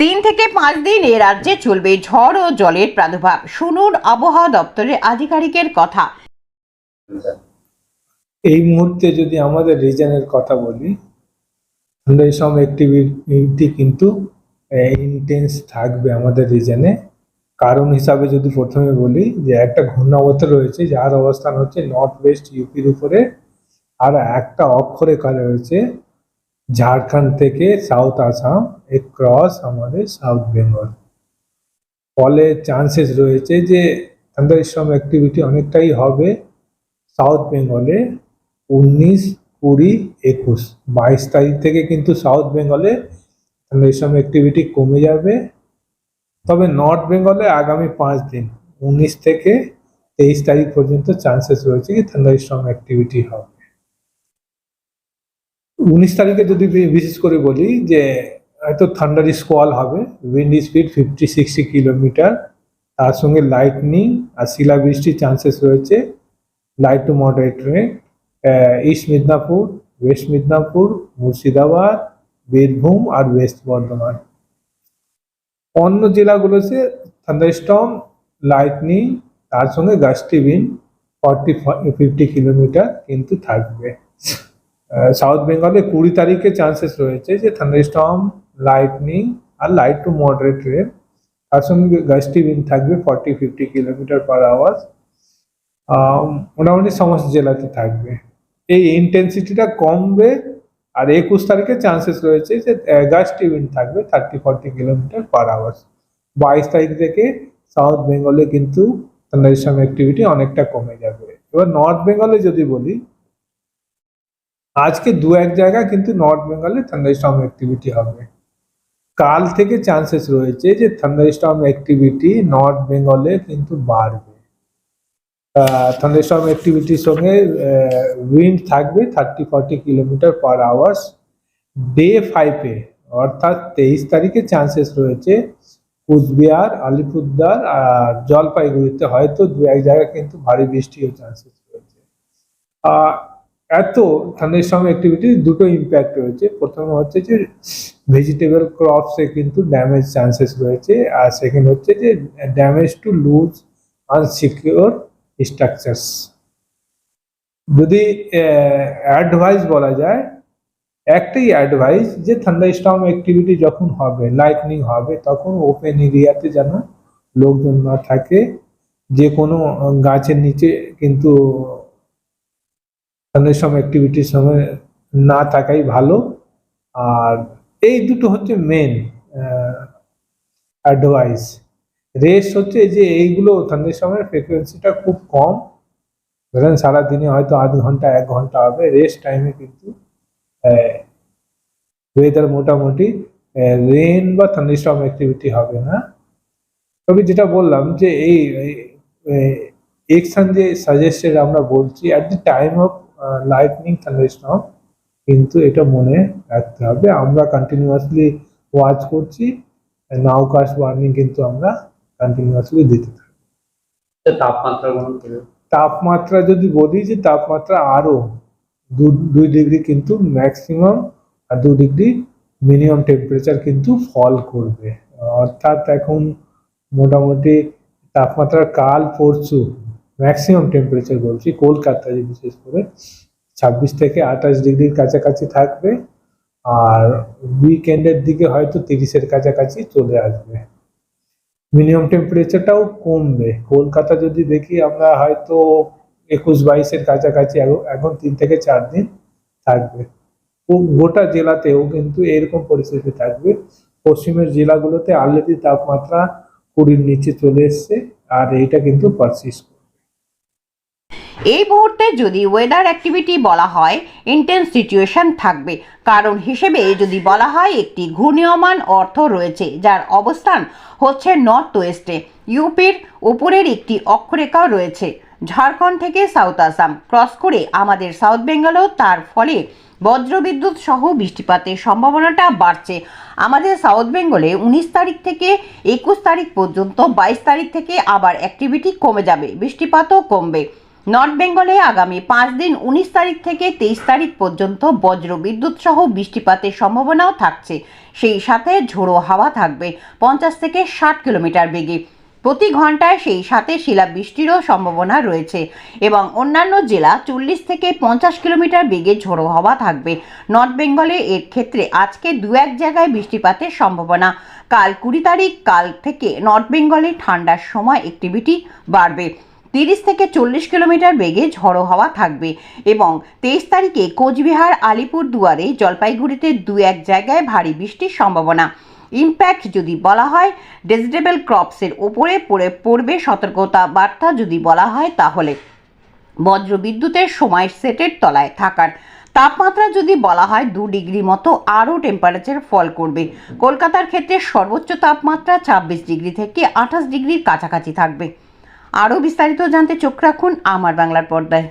তিন থেকে পাঁচ দিন এ রাজ্যে চলবে ঝড় ও জলের প্রাদুর্ভাব। শুনুন আবহাওয়া দপ্তরের আধিকারিকের কথা। এই মুহূর্তে যদি আমাদের রিজনের কথা বলি এই সব অ্যাক্টিভিটি কিন্তু ইন্টেন্স থাকবে আমাদের রিজনে। কারণ হিসাবে যদি প্রথমে বলি যে একটা ঘূর্ণাবর্ত রয়েছে, যার অবস্থান হচ্ছে নর্থ ওয়েস্ট ইউপির উপরে, আর একটা অক্ষরে অক্ষরেখা রয়েছে, ঝাড়খণ্ড থেকে সাউথ আসাম ক্রস আমাদের সাউথ বেঙ্গল ফলে চান্সেস রয়েছে যে থান্ডারস্টর্ম অ্যাক্টিভিটি অনেকটাই হবে সাউথ বেঙ্গলে উনিশ, কুড়ি, একুশ। বাইশ তারিখ থেকে কিন্তু সাউথ বেঙ্গলে থান্ডারস্টর্ম অ্যাক্টিভিটি কমে যাবে। তবে নর্থ বেঙ্গলে আগামী পাঁচ দিন, উনিশ থেকে তেইশ তারিখ পর্যন্ত চান্সেস রয়েছে কি থান্ডারস্টর্ম অ্যাক্টিভিটি হবে। উনিশ তারিখে যদি বিশেষ করে বলি যে হয়তো থান্ডার স্কোয়াল হবে। Wind speed fifty sixty kilometre তার সঙ্গে লাইটনিং আর শিলাবৃষ্টির চান্সেস রয়েছে। Light to moderate rain east Midnapore west Midnapore Murshidabad Birbhum R west Bardhaman অন্য জেলাগুলোতে থান্ডারস্টর্ম লাইটনিং তার সঙ্গে গাস্টি বিন ফর্টি ফিফটি কিলোমিটার কিন্তু থাকবে। সাউথ বেঙ্গলে কুড়ি তারিখে চান্সেস রয়েছে যে থান্ডারস্টর্ম লাইটনিং আর লাইট টু মডারেট রেন তার সঙ্গে গাস্টি বিন থাকবে forty fifty kilometre per hour মোটামুটি সমস্ত জেলাতে থাকবে। এই ইন্টেন্সিটিটা কমবে আর একুশ তারিখে চান্সেস রয়েছে যে গাস্টি উইন্ড থাকবে thirty forty kilometre per hour বাইশ তারিখ থেকে সাউথ বেঙ্গলে কিন্তু থান্ডারস্টর্ম অ্যাক্টিভিটি অনেকটা কমে যাবে। এবার নর্থ বেঙ্গলে যদি বলি, আজকে দু এক জায়গায় কিন্তু নর্থ বেঙ্গলে থান্ডারস্টর্ম অ্যাক্টিভিটি হবে। কাল থেকে চান্সেস রয়েছে যে থান্ডারস্টর্ম অ্যাক্টিভিটি নর্থ বেঙ্গলে কিন্তু বাড়বে। থান্ডারস্টর্ম অ্যাক্টিভিটির সঙ্গে উইন্ড থাকবে thirty forty kilometre per hours day ফাইভে অর্থাৎ তেইশ তারিখে চান্সেস রয়েছে কুচবিহার আলিপুরদার আর জলপাইগুড়িতে। হয়তো দু এক জায়গায় কিন্তু ভারী বৃষ্টিও চান্সেস রয়েছে। এত থান্ডারস্টর্ম অ্যাক্টিভিটি দুটো ইম্প্যাক্ট রয়েছে। প্রথমে হচ্ছে যে ভেজিটেবল ক্রপসে কিন্তু ড্যামেজ চান্সেস রয়েছে আর সেকেন্ড হচ্ছে যে damage to loose unsecure structures যদি অ্যাডভাইস বলা যায়, একটাই অ্যাডভাইস যে থান্ডারস্টর্ম অ্যাক্টিভিটি যখন হবে লাইটনিং হবে, তখন ওপেন এরিয়াতে যেন লোকজন না থাকে, যে কোনো গাছের নিচে কিন্তু থান্ডারস্টর্ম অ্যাক্টিভিটির সময় না থাকাই ভালো আর এই দুটো হচ্ছে মেন অ্যাডভাইস রেস্ট হচ্ছে যে এইগুলো থান্ডারস্টর্মের ফ্রিকোয়েন্সিটা খুব কম ধরেন সারাদিনে হয়তো আধ ঘণ্টা এক ঘণ্টা হবে রেস্ট টাইমে কিন্তু ওয়েদার মোটামুটি রেন বা থান্ডারস্টর্ম অ্যাক্টিভিটি হবে না তবে যেটা বললাম যে এই এক্সান যে সাজেস্টেড আমরা বলছি at the time of lightning thunderstorm কিন্তু এটা মনে রাখতে হবে। আমরা কন্টিনিউয়াসলি ওয়াচ করছি নাউকাশ ওয়ার্নিং কিন্তু আমরা কন্টিনিউয়াসলি দিতে থাকি তাপমাত্রা গ্রহণ তাপমাত্রা যদি বলি যে তাপমাত্রা আরও দু- দুই ডিগ্রি কিন্তু ম্যাক্সিমাম আর দু ডিগ্রি মিনিমাম টেম্পারেচার কিন্তু ফল করবে। অর্থাৎ এখন মোটামুটি তাপমাত্রা কাল পরশু ম্যাক্সিমাম টেম্পারেচার বলছি কলকাতায় বিশেষ করে, ছাব্বিশ থেকে আঠাশ ডিগ্রির কাছাকাছি থাকবে, আর উইকেন্ডের দিকে হয়তো তিরিশের কাছাকাছি চলে আসবে। মিনিমাম টেম্পারেচারটাও কমবে। কলকাতা যদি দেখি আমরা হয়তো একুশ বাইশের কাছাকাছি এখন- তিন থেকে চার দিন থাকবে। গোটা জেলাতেও কিন্তু এরকম পরিস্থিতি থাকবে। পশ্চিমের জেলাগুলোতে অলরেডি তাপমাত্রা কুড়ির নিচে চলে এসছে, আর এইটা কিন্তু পারসিস্ট এই মুহূর্তে যদি ওয়েদার অ্যাক্টিভিটি বলা হয় ইন্টেন্স সিচুয়েশন থাকবে। কারণ হিসেবে যদি বলা হয়, একটি ঘূর্ণীয়মান অর্থ রয়েছে, যার অবস্থান হচ্ছে নর্থ ওয়েস্টে ইউপির উপরের একটি অক্ষরেখাও রয়েছে, ঝাড়খণ্ড থেকে সাউথ আসাম ক্রস করে আমাদের সাউথ বেঙ্গলেও তার ফলে বজ্রবিদ্যুৎ সহ বৃষ্টিপাতের সম্ভাবনাটা বাড়ছে। আমাদের সাউথ বেঙ্গলে উনিশ তারিখ থেকে একুশ তারিখ পর্যন্ত বাইশ তারিখ থেকে আবার অ্যাক্টিভিটি কমে যাবে, বৃষ্টিপাতও কমবে। নর্থ বেঙ্গলে আগামী পাঁচ দিন উনিশ তারিখ থেকে তেইশ তারিখ পর্যন্ত বজ্র বিদ্যুৎ সহ বৃষ্টিপাতের সম্ভাবনাও থাকছে। সেই সাথে ঝোড়ো হাওয়া থাকবে পঞ্চাশ থেকে ষাট কিলোমিটার বেগে। প্রতি ঘন্টায় সেই সাথে শিলাবৃষ্টিরও সম্ভাবনা রয়েছে এবং অন্যান্য জেলা চল্লিশ থেকে পঞ্চাশ কিলোমিটার বেগে ঝোড়ো হাওয়া থাকবে। নর্থ বেঙ্গলে এর ক্ষেত্রে আজকে দু এক জায়গায় বৃষ্টিপাতের সম্ভাবনা। কাল কুড়ি তারিখ, কাল থেকে নর্থ বেঙ্গলে ঠান্ডার সময় অ্যাক্টিভিটি বাড়বে। তিরিশ থেকে চল্লিশ কিলোমিটার বেগে ঝড়ো হাওয়া থাকবে এবং তেইশ তারিখে কোচবিহার, আলিপুর দুয়ারে, জলপাইগুড়িতে দু এক জায়গায় ভারী বৃষ্টির সম্ভাবনা। ইম্প্যাক্ট যদি বলা হয় ডেজিটেবল ক্রপসের ওপরে পড়ে পড়বে সতর্কতা বার্তা যদি বলা হয় তাহলে। বজ্র বিদ্যুতের সময় সেটের তলায় থাকার। তাপমাত্রা যদি বলা হয় দু ডিগ্রি মতো আরও টেম্পারেচার ফল করবে। কলকাতার ক্ষেত্রে সর্বোচ্চ তাপমাত্রা ছাব্বিশ ডিগ্রি থেকে আঠাশ ডিগ্রির কাছাকাছি থাকবে। আরও বিস্তারিত জানতে চোখ রাখুন আমার বাংলার পর্দায়।